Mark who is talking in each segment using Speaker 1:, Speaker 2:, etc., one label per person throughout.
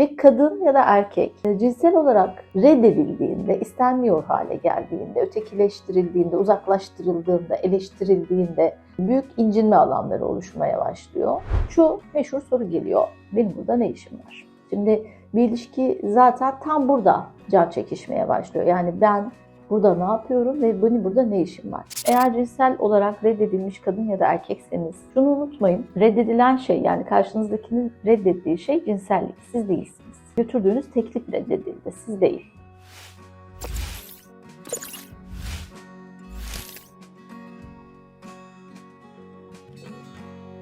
Speaker 1: ve kadın ya da erkek e, cinsel olarak reddedildiğinde, istenmiyor hale geldiğinde, ötekileştirildiğinde, uzaklaştırıldığında, eleştirildiğinde büyük incinme alanları oluşmaya başlıyor. Şu meşhur soru geliyor. Benim burada ne işim var? Şimdi bir ilişki zaten tam burada can çekişmeye başlıyor. Yani ben burada ne yapıyorum ve benim burada ne işim var? Eğer cinsel olarak reddedilmiş kadın ya da erkekseniz şunu unutmayın. Reddedilen şey yani karşınızdakinin reddettiği şey cinsellik. Siz değilsiniz. Götürdüğünüz teklif reddedildi. Siz değil.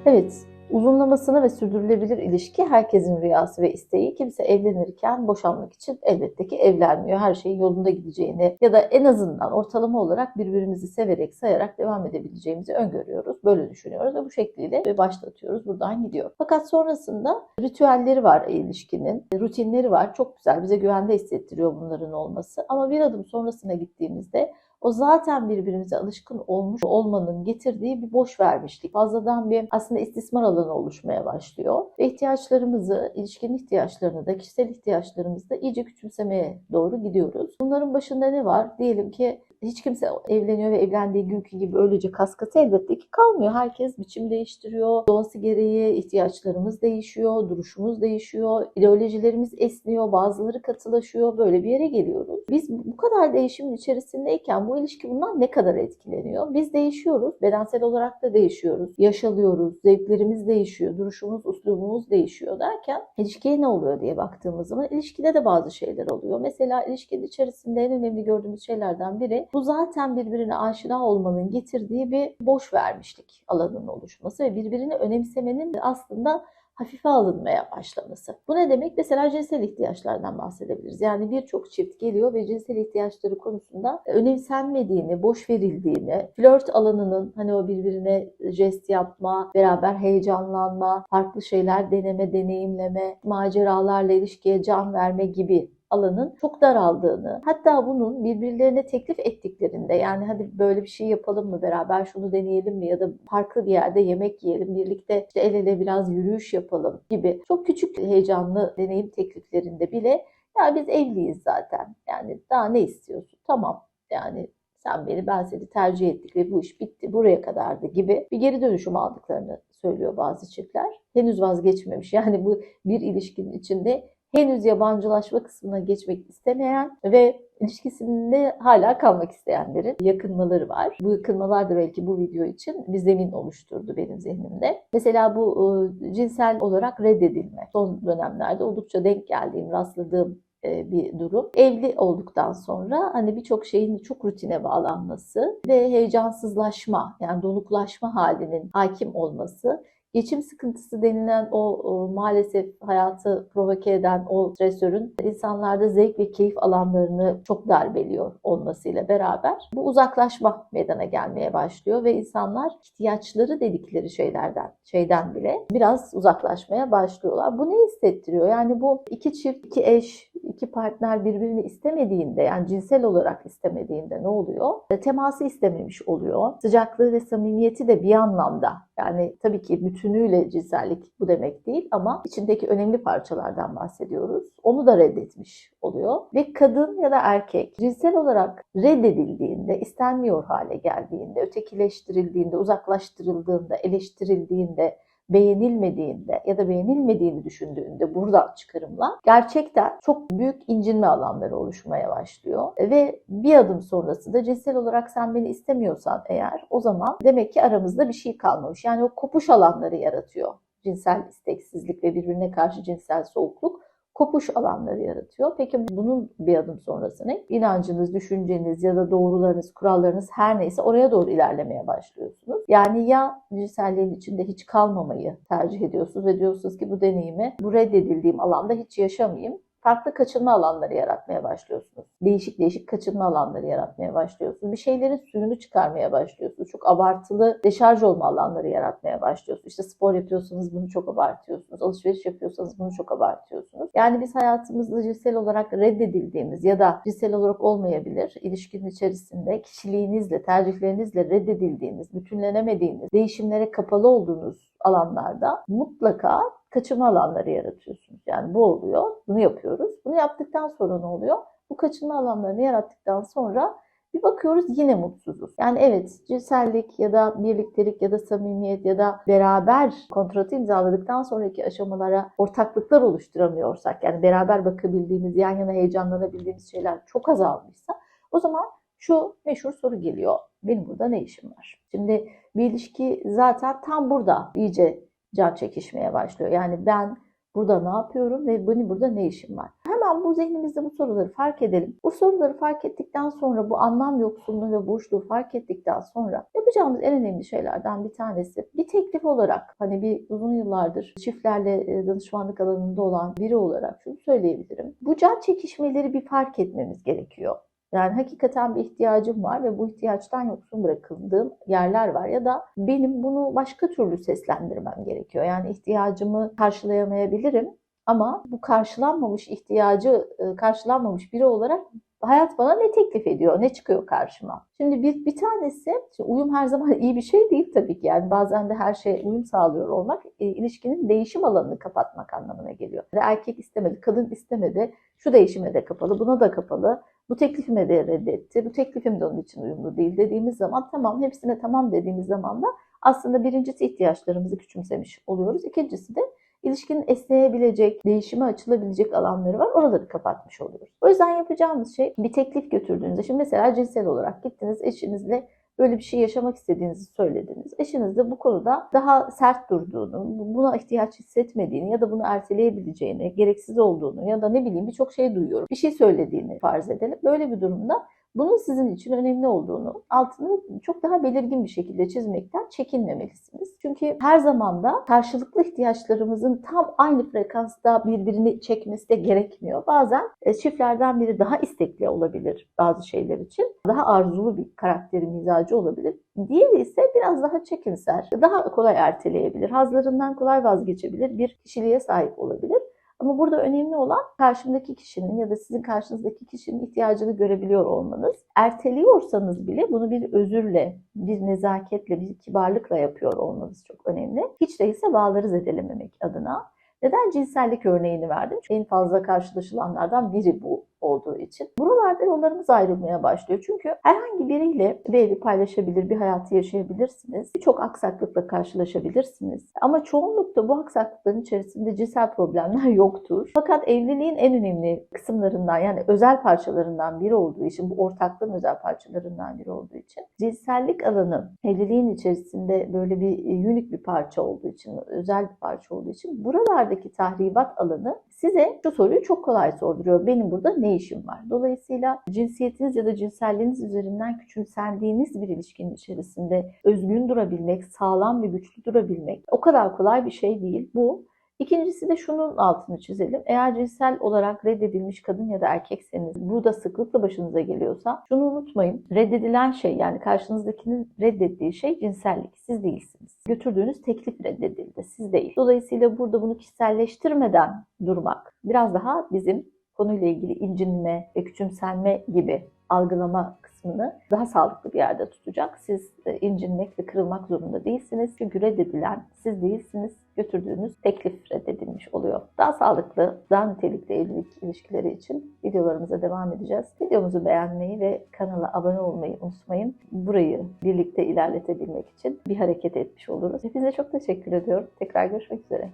Speaker 1: Evet, uzunlamasına ve sürdürülebilir ilişki herkesin rüyası ve isteği. Kimse evlenirken boşanmak için elbette ki evlenmiyor. Her şeyin yolunda gideceğini ya da en azından ortalama olarak birbirimizi severek, sayarak devam edebileceğimizi öngörüyoruz. Böyle düşünüyoruz ve bu şekliyle başlatıyoruz. Buradan gidiyor. Fakat sonrasında ritüelleri var ilişkinin, rutinleri var. Çok güzel, bize güvende hissettiriyor bunların olması. Ama bir adım sonrasına gittiğimizde o zaten birbirimize alışkın olmuş olmanın getirdiği bir boş vermişlik. Fazladan bir aslında istismar alanı oluşmaya başlıyor. Ve ihtiyaçlarımızı, ilişkinin ihtiyaçlarını da, kişisel ihtiyaçlarımızı da iyice küçümsemeye doğru gidiyoruz. Bunların başında ne var? Diyelim ki hiç kimse evleniyor ve evlendiği günkü gibi öylece kaskatı elbette ki kalmıyor. Herkes biçim değiştiriyor. Doğası gereği ihtiyaçlarımız değişiyor, duruşumuz değişiyor, ideolojilerimiz esniyor, bazıları katılaşıyor. Böyle bir yere geliyoruz. Biz bu kadar değişimin içerisindeyken bu ilişki bundan ne kadar etkileniyor? Biz değişiyoruz. Bedensel olarak da değişiyoruz. Yaş alıyoruz. Zevklerimiz değişiyor. Duruşumuz, uslubumuz değişiyor derken ilişkiye ne oluyor diye baktığımız zaman ilişkide de bazı şeyler oluyor. Mesela ilişkinin içerisinde en önemli gördüğümüz şeylerden biri bu zaten birbirine aşina olmanın getirdiği bir boş vermişlik alanının oluşması ve birbirini önemsemenin aslında hafife alınmaya başlaması. Bu ne demek? Mesela cinsel ihtiyaçlardan bahsedebiliriz. Yani birçok çift geliyor ve cinsel ihtiyaçları konusunda önemsenmediğini, boş verildiğini, flört alanının hani o birbirine jest yapma, beraber heyecanlanma, farklı şeyler deneme, deneyimleme, maceralarla ilişkiye can verme gibi alanın çok daraldığını, hatta bunun birbirlerine teklif ettiklerinde yani hadi böyle bir şey yapalım mı beraber şunu deneyelim mi ya da farklı bir yerde yemek yiyelim, birlikte işte el ele biraz yürüyüş yapalım gibi çok küçük heyecanlı deneyim tekliflerinde bile ya biz evliyiz zaten yani daha ne istiyorsun tamam yani sen beni ben seni tercih ettik ve bu iş bitti buraya kadardı gibi bir geri dönüşüm aldıklarını söylüyor bazı çiftler. Henüz vazgeçmemiş yani bu bir ilişkinin içinde henüz yabancılaşma kısmına geçmek istemeyen ve ilişkisinde hala kalmak isteyenlerin yakınmaları var. Bu yakınmalar da belki bu video için bir zemin oluşturdu benim zihnimde. Mesela bu e, cinsel olarak reddedilme. Son dönemlerde oldukça denk geldiğim, rastladığım e, bir durum. Evli olduktan sonra hani birçok şeyin çok rutine bağlanması ve heyecansızlaşma yani donuklaşma halinin hakim olması Geçim sıkıntısı denilen o, maalesef hayatı provoke eden o stresörün insanlarda zevk ve keyif alanlarını çok darbeliyor olmasıyla beraber bu uzaklaşma meydana gelmeye başlıyor ve insanlar ihtiyaçları dedikleri şeylerden, şeyden bile biraz uzaklaşmaya başlıyorlar. Bu ne hissettiriyor? Yani bu iki çift, iki eş, iki partner birbirini istemediğinde yani cinsel olarak istemediğinde ne oluyor? E, teması istememiş oluyor. Sıcaklığı ve samimiyeti de bir anlamda yani tabii ki bütünüyle cinsellik bu demek değil ama içindeki önemli parçalardan bahsediyoruz. Onu da reddetmiş oluyor. Ve kadın ya da erkek cinsel olarak reddedildiğinde, istenmiyor hale geldiğinde, ötekileştirildiğinde, uzaklaştırıldığında, eleştirildiğinde, beğenilmediğinde ya da beğenilmediğini düşündüğünde buradan çıkarımla gerçekten çok büyük incinme alanları oluşmaya başlıyor. Ve bir adım sonrası da cinsel olarak sen beni istemiyorsan eğer o zaman demek ki aramızda bir şey kalmamış. Yani o kopuş alanları yaratıyor. Cinsel isteksizlik ve birbirine karşı cinsel soğukluk kopuş alanları yaratıyor. Peki bunun bir adım sonrası ne? İnancınız, düşünceniz ya da doğrularınız, kurallarınız her neyse oraya doğru ilerlemeye başlıyorsunuz. Yani ya cinselliğin içinde hiç kalmamayı tercih ediyorsunuz ve diyorsunuz ki bu deneyimi bu reddedildiğim alanda hiç yaşamayayım farklı kaçınma alanları yaratmaya başlıyorsunuz. Değişik değişik kaçınma alanları yaratmaya başlıyorsunuz. Bir şeylerin suyunu çıkarmaya başlıyorsunuz. Çok abartılı deşarj olma alanları yaratmaya başlıyorsunuz. İşte spor yapıyorsanız bunu çok abartıyorsunuz. Alışveriş yapıyorsanız bunu çok abartıyorsunuz. Yani biz hayatımızda cinsel olarak reddedildiğimiz ya da cinsel olarak olmayabilir ilişkinin içerisinde kişiliğinizle, tercihlerinizle reddedildiğiniz, bütünlenemediğiniz, değişimlere kapalı olduğunuz alanlarda mutlaka kaçınma alanları yaratıyorsunuz. Yani bu oluyor, bunu yapıyoruz. Bunu yaptıktan sonra ne oluyor? Bu kaçınma alanlarını yarattıktan sonra bir bakıyoruz yine mutsuzuz. Yani evet cinsellik ya da birliktelik ya da samimiyet ya da beraber kontratı imzaladıktan sonraki aşamalara ortaklıklar oluşturamıyorsak yani beraber bakabildiğimiz, yan yana heyecanlanabildiğimiz şeyler çok azalmışsa o zaman şu meşhur soru geliyor. Benim burada ne işim var? Şimdi bir ilişki zaten tam burada iyice can çekişmeye başlıyor. Yani ben burada ne yapıyorum ve benim burada ne işim var? Hemen bu zihnimizde bu soruları fark edelim. Bu soruları fark ettikten sonra bu anlam yoksunluğu ve boşluğu fark ettikten sonra yapacağımız en önemli şeylerden bir tanesi bir teklif olarak hani bir uzun yıllardır çiftlerle e, danışmanlık alanında olan biri olarak şunu söyleyebilirim. Bu can çekişmeleri bir fark etmemiz gerekiyor. Yani hakikaten bir ihtiyacım var ve bu ihtiyaçtan yoksun bırakıldığım yerler var ya da benim bunu başka türlü seslendirmem gerekiyor. Yani ihtiyacımı karşılayamayabilirim ama bu karşılanmamış ihtiyacı e, karşılanmamış biri olarak hayat bana ne teklif ediyor, ne çıkıyor karşıma? Şimdi bir, bir tanesi, uyum her zaman iyi bir şey değil tabii ki. Yani bazen de her şeye uyum sağlıyor olmak e, ilişkinin değişim alanını kapatmak anlamına geliyor. Erkek istemedi, kadın istemedi, şu değişime de kapalı, buna da kapalı. Bu teklifime de reddetti, bu teklifim de onun için uyumlu değil dediğimiz zaman tamam hepsine tamam dediğimiz zaman da aslında birincisi ihtiyaçlarımızı küçümsemiş oluyoruz. İkincisi de ilişkinin esneyebilecek, değişime açılabilecek alanları var. Oraları kapatmış oluyoruz. O yüzden yapacağımız şey bir teklif götürdüğünüzde, şimdi mesela cinsel olarak gittiniz eşinizle böyle bir şey yaşamak istediğinizi söylediniz. Eşiniz de bu konuda daha sert durduğunu, buna ihtiyaç hissetmediğini ya da bunu erteleyebileceğini, gereksiz olduğunu ya da ne bileyim birçok şey duyuyorum. Bir şey söylediğini farz edelim. Böyle bir durumda bunun sizin için önemli olduğunu altını çok daha belirgin bir şekilde çizmekten çekinmemelisiniz. Çünkü her zaman da karşılıklı ihtiyaçlarımızın tam aynı frekansta birbirini çekmesi de gerekmiyor. Bazen e, çiftlerden biri daha istekli olabilir bazı şeyler için. Daha arzulu bir karakteri, mizacı olabilir. Diğeri ise biraz daha çekinser, daha kolay erteleyebilir, hazlarından kolay vazgeçebilir, bir kişiliğe sahip olabilir. Ama burada önemli olan karşımdaki kişinin ya da sizin karşınızdaki kişinin ihtiyacını görebiliyor olmanız. Erteliyorsanız bile bunu bir özürle, bir nezaketle, bir kibarlıkla yapıyor olmanız çok önemli. Hiç değilse bağları zedelememek adına. Neden cinsellik örneğini verdim? Çünkü en fazla karşılaşılanlardan biri bu olduğu için. Buralarda yollarımız ayrılmaya başlıyor. Çünkü herhangi biriyle bir evi paylaşabilir, bir hayatı yaşayabilirsiniz. Birçok aksaklıkla karşılaşabilirsiniz. Ama çoğunlukta bu aksaklıkların içerisinde cinsel problemler yoktur. Fakat evliliğin en önemli kısımlarından yani özel parçalarından biri olduğu için, bu ortaklığın özel parçalarından biri olduğu için cinsellik alanı evliliğin içerisinde böyle bir unik bir parça olduğu için, özel bir parça olduğu için buralardaki tahribat alanı size şu soruyu çok kolay sorduruyor. Benim burada ne işim var? Dolayısıyla cinsiyetiniz ya da cinselliğiniz üzerinden küçümsendiğiniz bir ilişkinin içerisinde özgün durabilmek, sağlam ve güçlü durabilmek o kadar kolay bir şey değil. Bu İkincisi de şunun altını çizelim. Eğer cinsel olarak reddedilmiş kadın ya da erkekseniz bu da sıklıkla başınıza geliyorsa şunu unutmayın. Reddedilen şey yani karşınızdakinin reddettiği şey cinsellik. Siz değilsiniz. Götürdüğünüz teklif reddedildi. Siz değil. Dolayısıyla burada bunu kişiselleştirmeden durmak biraz daha bizim konuyla ilgili incinme ve küçümsenme gibi algılama kısmını daha sağlıklı bir yerde tutacak. Siz e, incinmek ve kırılmak zorunda değilsiniz. Çünkü reddedilen siz değilsiniz. Götürdüğünüz teklif reddedilmiş oluyor. Daha sağlıklı, daha nitelikli evlilik ilişkileri için videolarımıza devam edeceğiz. Videomuzu beğenmeyi ve kanala abone olmayı unutmayın. Burayı birlikte ilerletebilmek için bir hareket etmiş oluruz. Hepinize çok teşekkür ediyorum. Tekrar görüşmek üzere.